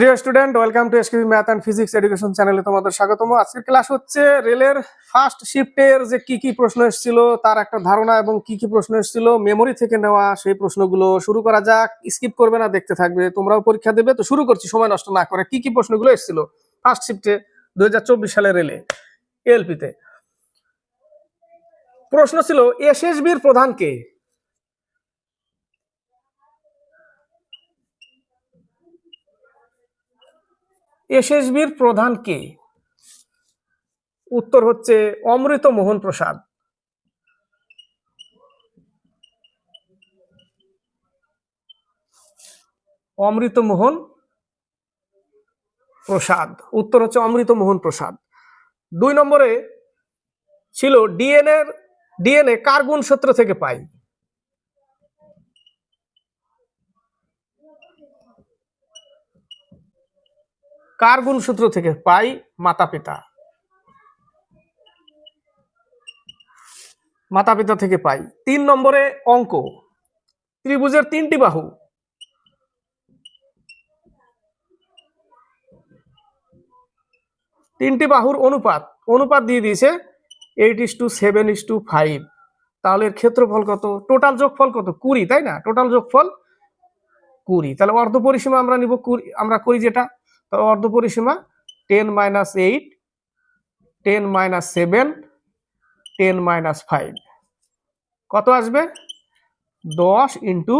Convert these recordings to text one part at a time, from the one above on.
প্রিয় student welcome to SKB math and physics education চ্যানেলে তোমাদের স্বাগতম। আজকের ক্লাস হচ্ছে রেলের ফার্স্ট শিফটের যে কি কি প্রশ্ন এসেছিল, তার একটা ধারণা এবং কি কি প্রশ্ন এসেছিল মেমোরি থেকে নেওয়া সেই প্রশ্নগুলো শুরু করা যাক। স্কিপ করবে না, দেখতে থাকবে, তোমরাও পরীক্ষা দেবে। তো শুরু করছি, সময় নষ্ট না করে। কি কি প্রশ্নগুলো এসেছিল ফার্স্ট শিফটে দুই হাজার চব্বিশ সালে রেলে এলপিতে প্রশ্ন ছিল এসএসবির প্রধান কে? এসএসবির প্রধান কে? উত্তর হচ্ছে অমৃত মোহন প্রসাদ। অমৃত মোহন প্রসাদ। উত্তর হচ্ছে অমৃত মোহন প্রসাদ। দুই নম্বরে ছিল ডিএনএ ডিএনএ কার গুণসূত্র থেকে পাই? কার গুণসূত্র থেকে পাই মাতা পিতা মাতা পিতা থেকে পাই। তিন নম্বরে অঙ্ক। ত্রিভুজের তিনটি বাহু। তিনটি বাহুর অনুপাত। অনুপাত দিয়ে দিয়েছে eight is to seven is to five তাহলে এর ক্ষেত্রফল কত? টোটাল যোগফল কত? কুড়ি, তাই না? টোটাল যোগফল কুড়ি। তাহলে অর্ধ পরিসীমা আমরা নিব কুড়ি, আমরা করি যেটা তাহলে অর্ধ পরিসীমা ten minus eight, ten minus seven, ten minus five. কত আসবে? দশ ইন্টু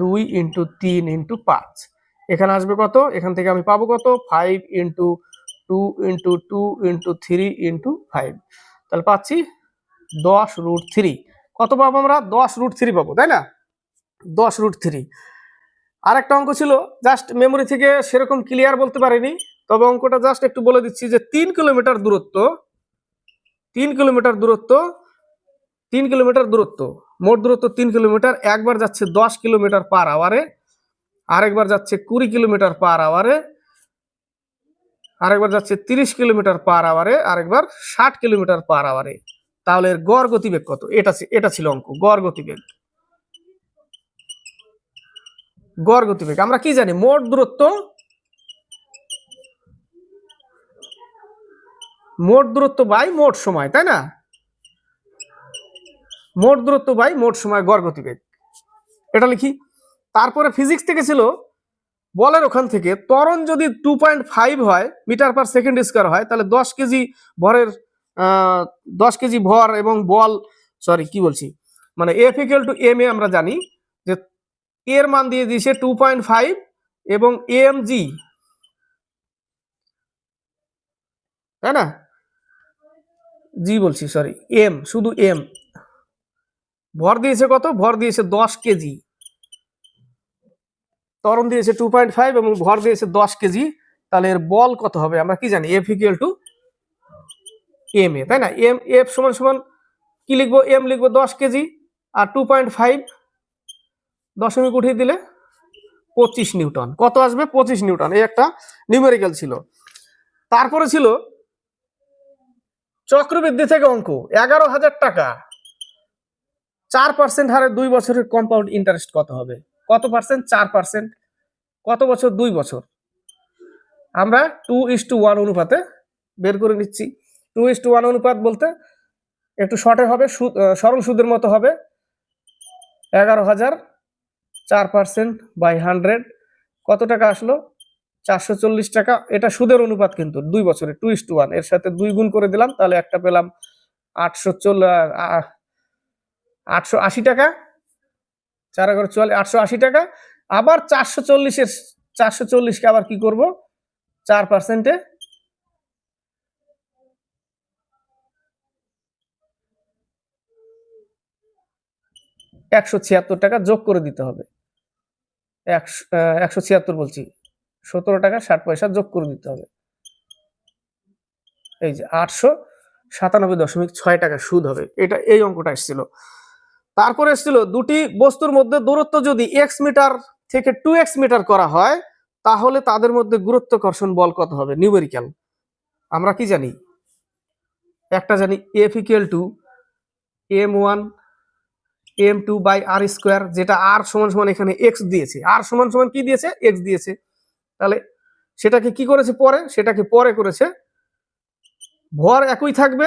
দুই ইন্টু তিন ইন্টু পাঁচ। এখানে আসবে কত? এখান থেকে আমি পাবো কত? Five into two into two into three into five. তাহলে পাচ্ছি দশ রুট থ্রি। কত পাবো আমরা? দশ রুট থ্রি পাবো, তাই না? দশ রুট থ্রি। আরেকটা অঙ্ক ছিল জাস্ট মেমোরি থেকে সেরকম ক্লিয়ার বলতে পারিনি, তবে অঙ্কটা জাস্ট একটু বলে দিচ্ছি যে তিন কিলোমিটার দূরত্ব, তিন কিলোমিটার দূরত্ব, তিন কিলোমিটার দূরত্ব, মোট দূরত্ব তিন কিলোমিটার একবার যাচ্ছে দশ কিলোমিটার পার আওয়ারে আরেকবার যাচ্ছে কুড়ি কিলোমিটার পার আওয়ারে আরেকবার যাচ্ছে তিরিশ কিলোমিটার পার আওয়ারে আরেকবার ষাট কিলোমিটার পার আওয়ারে তাহলে এর গড় গতিবেগ কত? এটা এটা ছিল অঙ্ক, গড় গতিবেগ। গড় গতিবেগ। আমরা কি জানি? মোট দূরত্ব মোট দূরত্ব বাই মোট সময়, তাই না? মোট দূরত্ব বাই মোট সময় গড় গতিবেগ। এটা লিখি। তারপরে ফিজিক্স থেকে ছিল, বলের ওখান থেকে ত্বরণ যদি টু পয়েন্ট ফাইভ হয়, মিটার পার সেকেন্ড স্কোয়ার হয়, তাহলে দশ কেজি ভরের দশ কেজি ভর এবং বল সরি কি বলছি? মানে F equal to M A আমরা জানি এর মান দিয়ে দিয়েছে টু পয়েন্ট ফাইভ এবং এম জি তাই না? জি বলছি সরি এম শুধু এম ভর দিয়েছে কত? ভর দিয়েছে দশ কেজি। ত্বরণ দিয়েছে টু পয়েন্ট ফাইভ এবং ভর দিয়েছে দশ কেজি। তাহলে এর বল কত হবে? আমরা কি জানি? F equal to M A তাই না? এম এফ সমান সমান কি লিখব? এম লিখব দশ কেজি। আর টু পয়েন্ট ফাইভ দশমিক উঠিয়ে দিলে পঁচিশ নিউটন। কত আসবে? পঁচিশ নিউটন। এই একটা নিউমেরিক্যাল ছিল। তারপরে ছিল চক্রবৃদ্ধি থেকে অঙ্ক। এগারো হাজার টাকা। চার পার্সেন্ট হারে দুই বছরের কম্পাউন্ড ইন্টারেস্ট কত হবে? কত পার্সেন্ট চার পার্সেন্ট কত বছর? দুই বছর। আমরা টু ইস টু ওয়ান অনুপাতে বের করে নিচ্ছি। টু ইস টু ওয়ান অনুপাত বলতে একটু শর্টে হবে সরল সুদের মতো হবে। এগারো হাজার চার পার্সেন্ট বাই হান্ড্রেড কত টাকা আসলো? চারশো চল্লিশ টাকা। এটা সুদের অনুপাত কিন্তু, দুই বছরে টু ইস টু ওয়ানের সাথে দুই গুণ করে দিলাম, তাহলে একটা পেলাম আটশো চল আটশো আশি টাকা। চার এগারো চুয়াল্লিশ, আটশো আশি টাকা। আবার চারশো চল্লিশের, চারশো চল্লিশকে আবার কি করব? চার পার্সেন্টে একশো ছিয়াত্তর টাকা যোগ করে দিতে হবে। একশো একশো ছিয়াত্তর বলছি। সতেরো টাকা ষাট পয়সা যোগ করে দিতে হবে। এই যে আটশো সাতানব্বই দশমিক ছয় টাকা সুদ হবে। এটা এই অঙ্কটা এসেছিল। তারপরে এসেছিল দুটি বস্তুর মধ্যে দূরত্ব যদি এক্স মিটার থেকে টু এক্স মিটার করা হয়, তাহলে তাদের মধ্যে গুরুত্বকর্ষণ বল কত হবে? নিউমেরিক্যাল আমরা কি জানি? একটা জানি F equal to M one M two by R square যেটা আর সমান সমান এখানে এক্স দিয়েছে। আর সমান সমান কি দিয়েছে? এক্স দিয়েছে। তাহলে সেটাকে কি করেছে পরে? সেটাকে পরে করেছে। ভর একই থাকবে,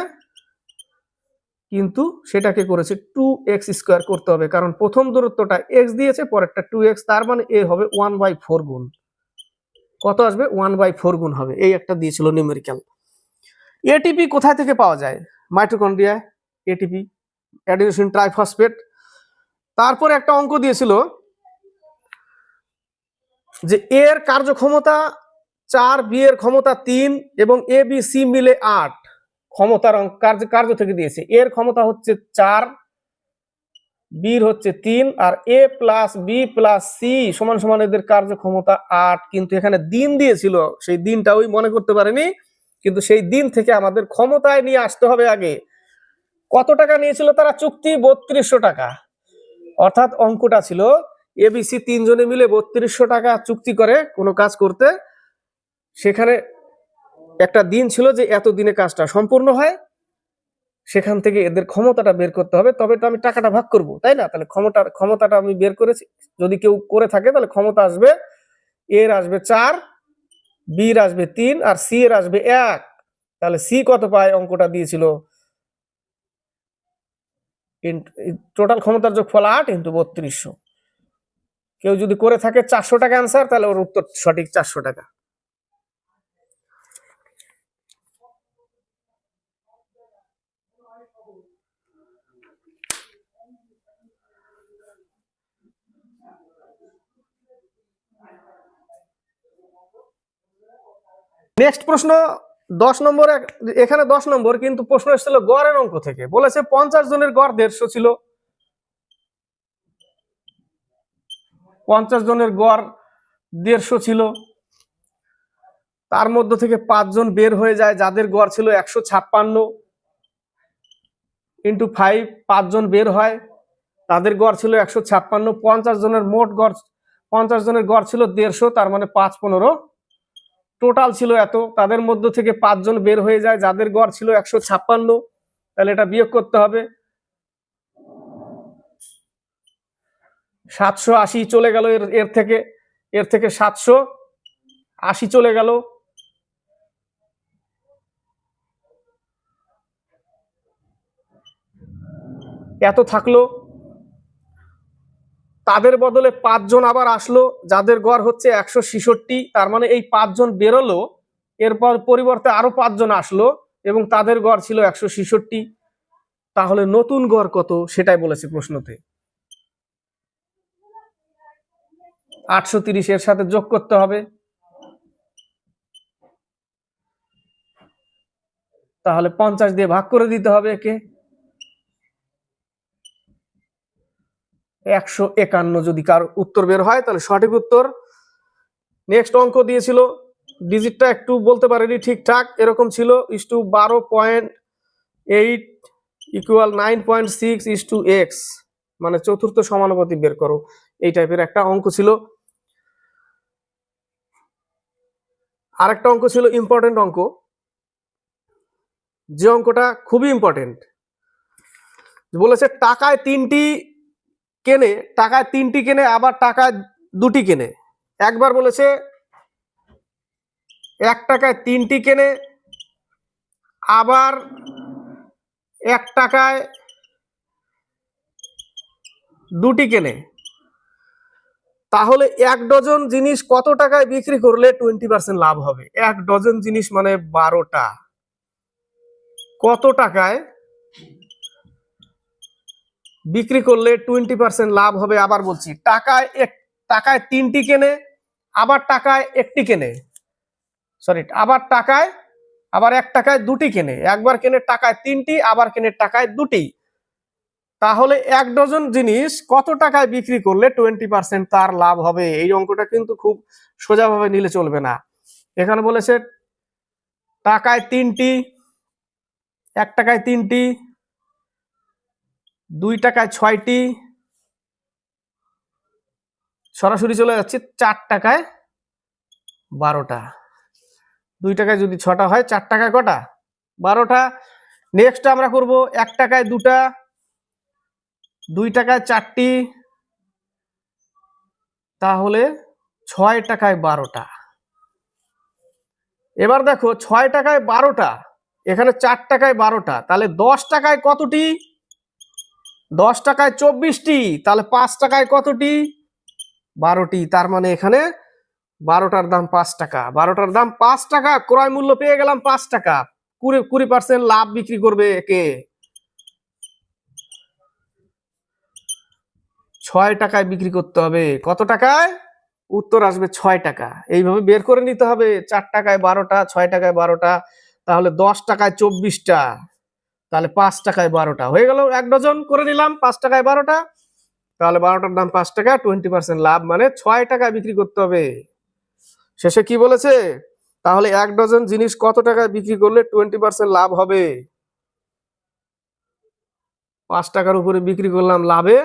কিন্তু সেটাকে করেছে টু এক্স স্কোয়ার করতে হবে। কারণ প্রথম দূরত্বটা এক্স দিয়েছে, পরেরটা টু এক্স তার মানে এ হবে ওয়ান বাই ফোর গুণ। কত আসবে? ওয়ান বাই ফোর গুণ হবে। এই একটা দিয়েছিল নিউমেরিক্যাল এটিপি কোথায় থেকে পাওয়া যায়? মাইটোকন্ড্রিয়া এটিপি অ্যাডিনোসিন ট্রাইফসফেট তারপরে একটা অঙ্ক দিয়েছিল যে এর কার্যক্ষমতা চার, বি এর ক্ষমতা তিন এবং এ, বি, সি মিলে আট। ক্ষমতার কার্য কার্য থেকে দিয়েছে। এর ক্ষমতা হচ্ছে চার, বির হচ্ছে তিন আর A plus B plus C সমান সমান এদের কার্যক্ষমতা আট। কিন্তু এখানে দিন দিয়েছিল। সেই দিনটা ওই মনে করতে পারেনি। কিন্তু সেই দিন থেকে আমাদের ক্ষমতায় নিয়ে আসতে হবে আগে। কত টাকা নিয়েছিল তারা? চুক্তি বত্রিশশো টাকা। অর্থাৎ অঙ্কটা ছিল এবিসি তিনজনে মিলে বত্রিশশো টাকা চুক্তি করে কোনো কাজ করতে। সেখানে একটা দিন ছিল যে এত দিনে কাজটা সম্পূর্ণ হয়, সেখান থেকে এদের ক্ষমতাটা বের করতে হবে। তবে তো আমি টাকাটা ভাগ করব, তাই না? তাহলে ক্ষমতা ক্ষমতাটা আমি বের করেছি। যদি কেউ করে থাকে, তাহলে ক্ষমতা আসবে এর আসবে চার বির আসবে তিন, আর সি এর আসবে এক। তাহলে সি কত পায়? অঙ্কটা দিয়েছিল টোটাল ক্ষমতার যোগফল আট ইন্টু বত্রিশশো। কেউ যদি করে থাকে চারশো টাকা অ্যান্সার তাহলে ওর উত্তর সঠিক চারশো টাকা। নেক্সট প্রশ্ন দশ নম্বর এখানে দশ নম্বর কিন্তু প্রশ্ন এসেছিল গড়ের অঙ্ক থেকে। বলেছে পঞ্চাশ জনের গড় দেড়শো ছিল। পঞ্চাশ জনের গড় দেড়শো ছিল। তার মধ্য থেকে পাঁচজন বের হয়ে যায়, যাদের গড় ছিল একশো ছাপ্পান্ন ইন্টু ফাইভ পাঁচজন বের হয়, তাদের গড় ছিল একশো ছাপ্পান্ন, পঞ্চাশ জনের মোট গড় পঞ্চাশ জনের গড় ছিল দেড়শো, তার মানে পাঁচ, পনেরো টোটাল ছিল এত। তাদের মধ্য থেকে পাঁচজন বের হয়ে যায়, যাদের গড় ছিল একশো ছাপ্পান্ন। তাহলে এটা বিয়োগ করতে হবে। সাতশো আশি চলে গেল এর এর থেকে। এর থেকে সাতশো আশি চলে গেল। এত থাকল। তাদের বদলে পাঁচজন আবার আসলো, যাদের গড় হচ্ছে একশো ছিষট্টি, তার মানে এই পাঁচজন বেরোলো, এরপর পরিবর্তে আরও পাঁচজন আসলো এবং তাদের গড় ছিল একশো ছিষট্টি। তাহলে নতুন গড় কত? সেটাই বলেছে প্রশ্নতে। আটশো এর সাথে যোগ করতে হবে। তাহলে পঞ্চাশ দিয়ে ভাগ করে দিতে হবে একে। একশো একান্ন যদি কার উত্তর বের হয়, তাহলে সঠিক উত্তর। নেক্সট অঙ্ক দিয়েছিল ডিজিটটা একটু বলতে পারেনি ঠিকঠাক, এরকম ছিল ইস টু বারো point eight equal nine point six is to X মানে চতুর্থ সমানুপাতি বের করো। এই টাইপের একটা অঙ্ক ছিল। আরেকটা অঙ্ক ছিল ইম্পর্টেন্ট অঙ্ক। যে অঙ্কটা খুবই ইম্পর্টেন্ট বলেছে টাকায় তিনটি কেনে, টাকায় তিনটি কেনে, আবার টাকায় দুটি কেনে। একবার বলেছে, এক টাকায় তিনটি কেনে, আবার এক টাকায় দুটি কেনে। তাহলে এক ডজন জিনিস কত টাকায় বিক্রি করলে টোয়েন্টি পার্সেন্ট লাভ হবে? এক ডজন জিনিস মানে বারোটা। কত টাকায় বিক্রি করলে টোয়েন্টি পার্সেন্ট লাভ হবে আবার বলছি। টাকায় এক, টাকায় তিনটি কেনে, আবার টাকায় একটি কেনে। সরি আবার টাকায়, আবার এক টাকায় দুটি কেনে। একবার কেনে টাকায় তিনটি, আবার কেনে টাকায় দুটি। তাহলে এক ডজন জিনিস কত টাকায় বিক্রি করলে টোয়েন্টি পার্সেন্ট তার লাভ হবে? এই অঙ্কটা কিন্তু খুব সোজাভাবে নিলে চলবে না। এখানে বলেছে, টাকায় তিনটি, এক টাকায় তিনটি দুই টাকায় ছয়টি। সরাসরি চলে যাচ্ছে, চার টাকায় বারোটা। দুই টাকায় যদি ছটা হয়, চার টাকায় কটা? বারোটা। নেক্সট আমরা করব এক টাকায় দুটা, দুই টাকায় চারটি। তাহলে ছয় টাকায় বারোটা। এবার দেখো, ছয় টাকায় বারোটা, এখানে চার টাকায় বারোটা, তাহলে দশ টাকায় কতটি? দশ টাকায় চব্বিশটি, তাহলে পাঁচ টাকায় কতটি? বারোটি, তার মানে এখানে বারোটার দাম পাঁচ টাকা। বারোটার দাম পাঁচ টাকা, ক্রয় মূল্য পেয়ে গেলাম পাঁচ টাকা। কুড়ি কুড়ি পার্সেন্ট লাভ বিক্রি করবে একে। ছয় টাকায় বিক্রি করতে হবে। কত টাকায়? উত্তর আসবে ছয় টাকা। এইভাবে বের করে নিতে হবে। চার টাকায় বারোটা, ছয় টাকায় বারোটা, তাহলে দশ টাকায় চব্বিশটা। তাহলে পাঁচ টাকায় বারোটা। হয়ে গেল এক ডজন, করে নিলাম পাঁচ টাকায় বারোটা। তাহলে বারোটার দাম পাঁচ টাকা টোয়েন্টি পার্সেন্ট লাভ মানে ছয় টাকায় বিক্রি করতে হবে। শেষে কি বলেছে? তাহলে এক ডজন জিনিস কত টাকায় বিক্রি করলে টোয়েন্টি পার্সেন্ট লাভ হবে? পাঁচ টাকার উপরে বিক্রি করলাম লাভে।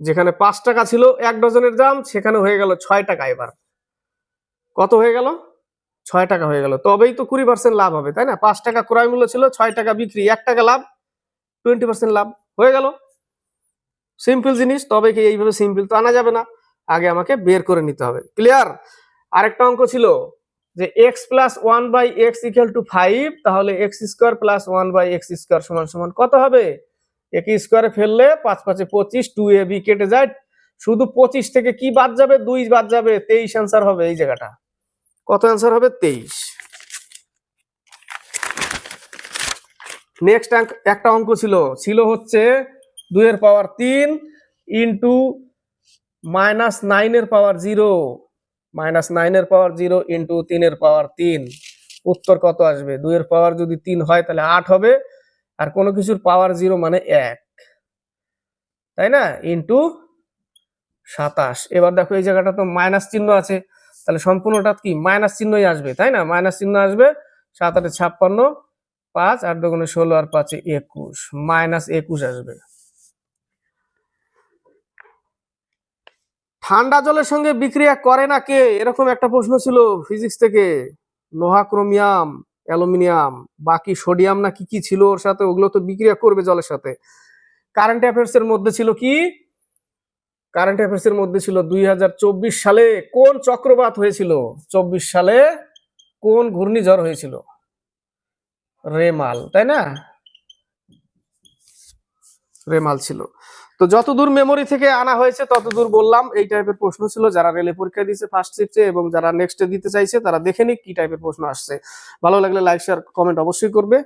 যেখানে পাঁচ টাকা ছিল এক ডজনের দাম, সেখানে হয়ে গেল ছয় টাকা এবার। কত হয়ে গেল? ছয় টাকা হয়ে গেল। তবেই তো কুড়ি পার্সেন্ট লাভ হবে, তাই না? পাঁচ টাকা ক্রয় মূল্য ছিল, ছয় টাকা বিক্রি, এক টাকা লাভ টোয়েন্টি পার্সেন্ট লাভ হয়ে গেল। সিম্পল জিনিস, তবে কি এইভাবে সিম্পল তো আনা যাবে না। আগে আমাকে বের করে নিতে হবে। ক্লিয়ার আরেকটা অঙ্ক ছিল যে X plus one by X equal to five তাহলে X square plus one by X square সমান সমান কত হবে? একে স্কোয়ারে ফেললে পাঁচ পাঁচে পঁচিশ টু এ বি কেটে যায়। শুধু পঁচিশ থেকে কি বাদ যাবে? দুই বাদ যাবে। তেইশ অ্যান্সার হবে এই জায়গাটা। কত অ্যান্সার হবে? তেইশ। নেক্সট একটা অঙ্ক ছিল। ছিল হচ্ছে দুইয়ের পাওয়ার তিন ইন্টু মাইনাস নাইনের পাওয়ার জিরো মাইনাস নাইনের পাওয়ার জিরো ইন্টু তিনের পাওয়ার তিন। উত্তর কত আসবে? দুইয়ের পাওয়ার যদি তিন হয়, তাহলে আট হবে। আর কোনো কিছুর পাওয়ার জিরো মানে এক। তাই না? ইন্টু সাতাশ। এবার দেখো এই জায়গাটা তো মাইনাস চিহ্ন আছে। তাহলে সম্পূর্ণটা কি? মাইনাস চিহ্নই আসবে, তাই না? মাইনাস চিহ্ন আসবে সাত আটে ছাপ্পান্ন, পাঁচ, আট দুগুণে ষোলো আর পাঁচে একুশ। মাইনাস একুশ আসবে। ঠান্ডা জলের সঙ্গে বিক্রিয়া করে না কে? এরকম একটা প্রশ্ন ছিল ফিজিক্স থেকে। লোহা, ক্রোমিয়াম, অ্যালুমিনিয়াম, বাকি সোডিয়াম না কি কি ছিল ওর সাথে? ওগুলো তো বিক্রিয়া করবে জলের সাথে। কারেন্ট অ্যাফেয়ার্স এর মধ্যে ছিল কি? কারেন্ট অ্যাফেয়ার্স এর মধ্যে ছিল দুই হাজার চব্বিশ সালে কোন চক্রবাত হয়েছিল? চব্বিশ সালে কোন ঘূর্ণিঝড় হয়েছিল? রেমাল, তাই না? রেমাল ছিল। তো যতদূর মেমোরি থেকে আনা হয়েছে, ততদূর বললাম, এই টাইপের প্রশ্ন ছিল। যারা রেলে পরীক্ষা দিয়েছে ফার্স্ট শিফটে এবং যারা নেক্সটে দিতে চাইছে, তারা দেখে নিক কি টাইপের প্রশ্ন আসছে। ভালো লাগলে লাইক শেয়ার কমেন্ট অবশ্যই করবে।